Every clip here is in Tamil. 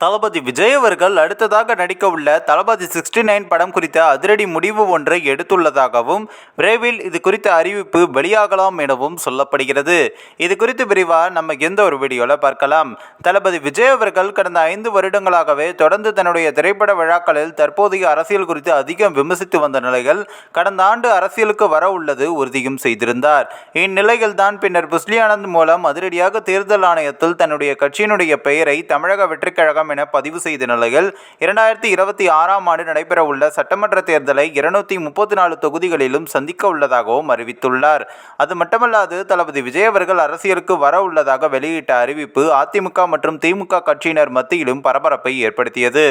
தளபதி விஜய் அவர்கள் அடுத்ததாக நடிக்க உள்ள தளபதி சிக்ஸ்டி நைன் படம் குறித்த அதிரடி முடிவு ஒன்றை எடுத்துள்ளதாகவும் விரைவில் இது குறித்த அறிவிப்பு வெளியாகலாம் எனவும் சொல்லப்படுகிறது. இது குறித்து விரிவாக நம்ம எந்த ஒரு வீடியோவில் பார்க்கலாம். தளபதி விஜய் அவர்கள் கடந்த ஐந்து வருடங்களாகவே தொடர்ந்து தன்னுடைய திரைப்பட விழாக்களில் தற்போதைய அரசியல் குறித்து அதிகம் விமர்சித்து வந்த நிலையில் கடந்த ஆண்டு அரசியலுக்கு வர உள்ளது உறுதியும் செய்திருந்தார். இந்நிலையில் தான் பின்னர் புஸ்லியானந்த் மூலம் அதிரடியாக தேர்தல் ஆணையத்தில் தன்னுடைய கட்சியினுடைய பெயரை தமிழக வெற்றிக்கழகம் வேண்டாம் என பதிவு செய்த நிலையில் இரண்டாயிரத்தி இருபத்தி ஆறாம் ஆண்டு நடைபெறவுள்ள சட்டமன்ற தேர்தலை இருநூத்தி முப்பத்தி நாலு தொகுதிகளிலும் சந்திக்க உள்ளதாகவும் அறிவித்துள்ளார். அது மட்டுமல்லாது தளபதி விஜய் அவர்கள் அரசியலுக்கு வர உள்ளதாக வெளியிட்ட அறிவிப்பு அதிமுக மற்றும் திமுக கட்சியினர் மத்தியிலும் பரபரப்பை ஏற்படுத்தியது.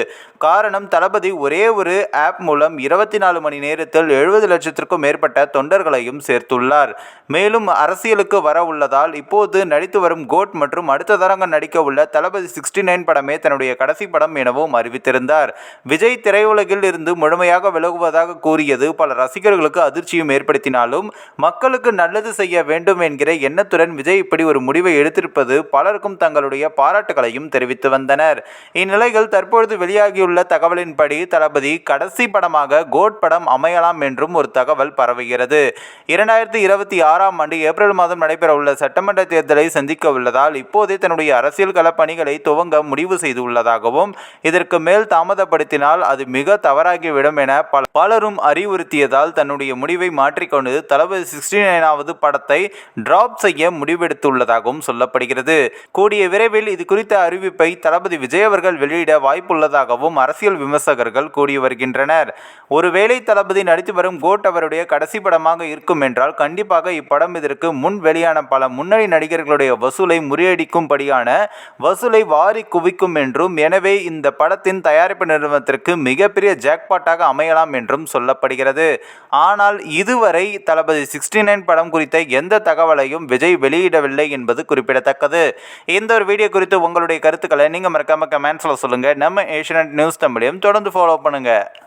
காரணம் தளபதி ஒரே ஒரு ஆப் மூலம் இருபத்தி நாலு மணி நேரத்தில் எழுபது லட்சத்திற்கும் மேற்பட்ட தொண்டர்களையும் சேர்த்துள்ளார். மேலும் அரசியலுக்கு வர உள்ளதால் இப்போது நடித்து வரும் கோட் மற்றும் அடுத்த தரங்க நடிக்க உள்ள தளபதி சிக்ஸ்டி நைன் படமே தன்னுடைய கடைசி படம் எனவும் அறிவித்திருந்தார். விஜய் திரையுலகில் இருந்து முழுமையாக விலகுவதாக கூறியது பல ரசிகர்களுக்கு அதிர்ச்சியும் ஏற்படுத்தினாலும் மக்களுக்கு நல்லது செய்ய வேண்டும் என்கிற எண்ணத்துடன் விஜய் இப்படி ஒரு முடிவை எடுத்திருப்பது பலருக்கும் தங்களுடைய பாராட்டுகளையும் தெரிவித்து வந்தனர். இந்நிலையில் தற்பொழுது வெளியாகியுள்ள தகவலின்படி தளபதி கடைசி படமாக கோட் படம் அமையலாம் என்றும் ஒரு தகவல் பரவுகிறது. இரண்டாயிரத்தி இருபத்தி ஆறாம் ஆண்டு ஏப்ரல் மாதம் நடைபெறவுள்ள சட்டமன்ற தேர்தலை சந்திக்க உள்ளதால் இப்போதே தன்னுடைய அரசியல் கள பணிகளை துவங்க முடிவு உள்ளதாகவும் இதற்கு மேல் தாமதப்படுத்தினால் அது மிக தவறாகிவிடும் என பல பலரும் அறிவுறுத்தியதால் தன்னுடைய முடிவை மாற்றிக்கொண்டு தளபதி சிக்ஸ்டி நைனாவது படத்தை டிராப் செய்ய முடிவெடுத்துள்ளதாகவும் சொல்லப்படுகிறது. கூடிய விரைவில் இது குறித்த அறிவிப்பை தளபதி விஜய் அவர்கள் வெளியிட வாய்ப்புள்ளதாகவும் அரசியல் விமர்சகர்கள் கூறி வருகின்றனர். ஒருவேளை தளபதி நடித்து வரும் கோட் அவருடைய கடைசி படமாக இருக்கும் என்றால் கண்டிப்பாக இப்படம் இதற்கு முன் வெளியான பல முன்னணி நடிகர்களுடைய வசூலை முறியடிக்கும்படியான வசூலை வாரி குவிக்கும் என்றும் எனவே இந்த படத்தின் தயாரிப்பு நிறுவனத்திற்கு மிகப்பெரிய ஜாக்பாட்டாக அமையலாம் என்றும் சொல்லப்படுகிறது. ஆனால் இதுவரை தளபதி சிக்ஸ்டி நைன் படம் குறித்த எந்த தகவலையும் விஜய் வெளியிடவில்லை என்பது குறிப்பிடத்தக்கது. இந்த ஒரு வீடியோ குறித்து உங்களுடைய கருத்துக்களை நீங்கள் மறக்காம கமெண்ட்ஸில் சொல்லுங்கள் நம்ம ஏஷியநெட் நியூஸ் தமிழையும் தொடர்ந்து ஃபாலோ பண்ணுங்கள்